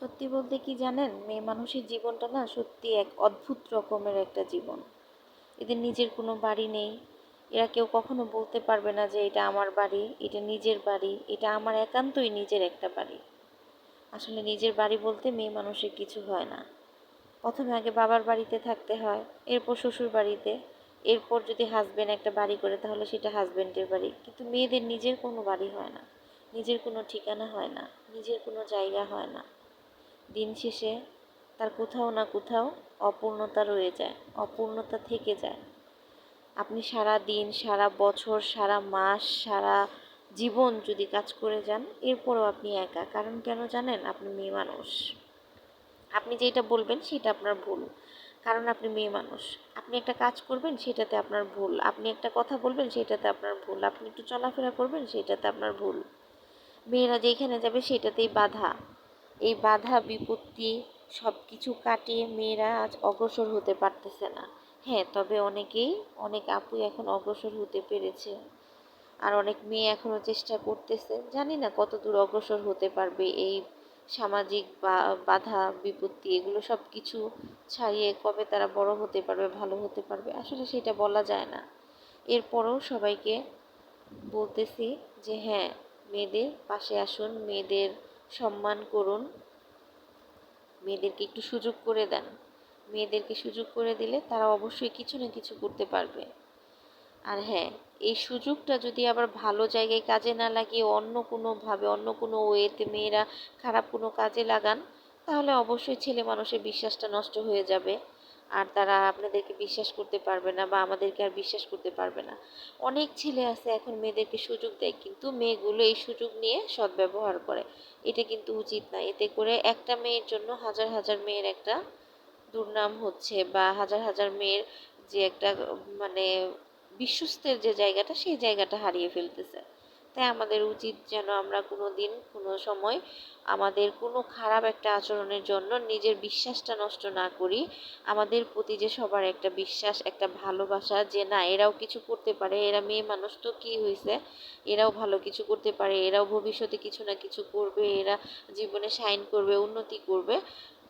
সত্যি বলতে কি জানেন? মেয়ে মানুষের জীবনটা না সত্যি এক অদ্ভুত রকমের একটা জীবন। এদের নিজের কোনো বাড়ি নেই। এরা কেউ কখনো বলতে পারবে না যে এটা আমার বাড়ি, এটা নিজের বাড়ি, এটা আমার একান্তই নিজের একটা বাড়ি। আসলে নিজের বাড়ি বলতে মেয়ে মানুষের কিছু হয় না। প্রথমে আগে বাবার বাড়িতে থাকতে হয়, এরপর শ্বশুর বাড়িতে, এরপর যদি হাজব্যান্ড একটা বাড়ি করে তাহলে সেটা হাজব্যান্ডের বাড়ি। কিন্তু মেয়েদের নিজের কোনো বাড়ি হয় না। নিজের কোনো ঠিকানা হয় না। নিজের কোনো জায়গা হয় না। দিন শেষে তার কোথাও না কোথাও অপূর্ণতা রয়ে যায়, অপূর্ণতা থেকে যায়। আপনি সারা দিন, সারা বছর, সারা মাস, সারা জীবন যদি কাজ করে যান, এরপরও আপনি একা। কারণ কেন জানেন? আপনি মেয়ে মানুষ। আপনি যেটা বলবেন সেটা আপনার ভুল। কারণ আপনি মেয়ে মানুষ। আপনি একটা কাজ করবেন সেটাতে আপনার ভুল। আপনি একটা কথা বলবেন সেটাতে আপনার ভুল। আপনি একটু চলাফেরা করবেন সেটাতে আপনার ভুল। মেয়েরা যেখানে যাবে সেটাতেই বাধা। এই বাধা বিপত্তি সব কিছু কাটিয়ে মেয়েরা আজ অগ্রসর হতে পারতেছে না। হ্যাঁ তবে অনেকেই, অনেক আপুই এখন অগ্রসর হতে পেরেছে। আর অনেক মেয়ে এখনও চেষ্টা করতেছে। জানি না কত দূর অগ্রসর হতে পারবে এই সামাজিক বা, বাধা বিপত্তি, এগুলো সব কিছু ছাড়িয়ে কবে তারা বড় হতে পারবে, ভালো হতে পারবে, আসলে সেটা বলা যায় না। এরপরও সবাইকে বলতেছি যে হ্যাঁ মেয়েদের পাশে আসুন, মেয়েদের সম্মান করুন। মেয়েদেরকে একটু সুযোগ করে দেন। মেয়েদেরকে সুযোগ করে দিলে তারা অবশ্যই কিছু না কিছু করতে পারবে। আর হ্যাঁ এই সুযোগটা যদি আবার ভালো জায়গায় কাজে না লাগিয়ে অন্য কোনোভাবে, অন্য কোনো ওয়েতে মেয়েরা খারাপ কোনো কাজে লাগান, তাহলে অবশ্যই ছেলে মানুষের বিশ্বাসটা নষ্ট হয়ে যাবে। আর তারা আপনাদেরকে বিশ্বাস করতে পারবে না বা আমাদেরকে আর বিশ্বাস করতে পারবে না। অনেক ছেলে আছে এখন মেয়েদেরকে সুযোগ দেয়, কিন্তু মেয়েগুলো এই সুযোগ নিয়ে সদ্ব্যবহার করে। এটা কিন্তু উচিত না। এতে করে একটা মেয়ের জন্য হাজার হাজার মেয়ের একটা দুর্নাম হচ্ছে বা হাজার হাজার মেয়ের যে একটা মানে বিশ্বস্তের যে জায়গাটা, সেই জায়গাটা হারিয়ে ফেলতেছে। তাই আমাদের উচিত যেন আমরা কোনো দিন, কোনো সময় আমাদের কোনো খারাপ একটা আচরণের জন্য নিজের বিশ্বাসটা নষ্ট না করি। আমাদের প্রতি যে সবার একটা বিশ্বাস, একটা ভালোবাসা যে না, এরাও কিছু করতে পারে, এরা মেয়ে মানুষ তো কী হয়েছে এরাও ভালো কিছু করতে পারে, এরাও ভবিষ্যতে কিছু না কিছু করবে, এরা জীবনে শাইন করবে, উন্নতি করবে।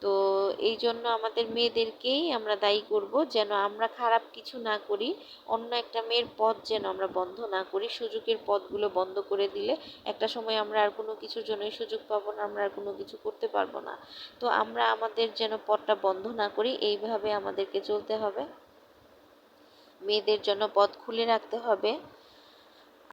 তো এই জন্য আমাদের মেয়েদেরকেই আমরা দায়ী করব যেন আমরা খারাপ কিছু না করি, অন্য একটা মেয়ের পথ যেন আমরা বন্ধ না করি, সুযোগের পথগুলো বন্ধ করে দিলে একটা সময় আমরা আর কোনো কিছুর জন্যই সুযোগ পাবো না, আমরা আর কোনো কিছু করতে পারব না। তো আমরা আমাদের যেন পথটা বন্ধ না করি, এইভাবে আমাদেরকে চলতে হবে। মেয়েদের জন্য পথ খুলে রাখতে হবে।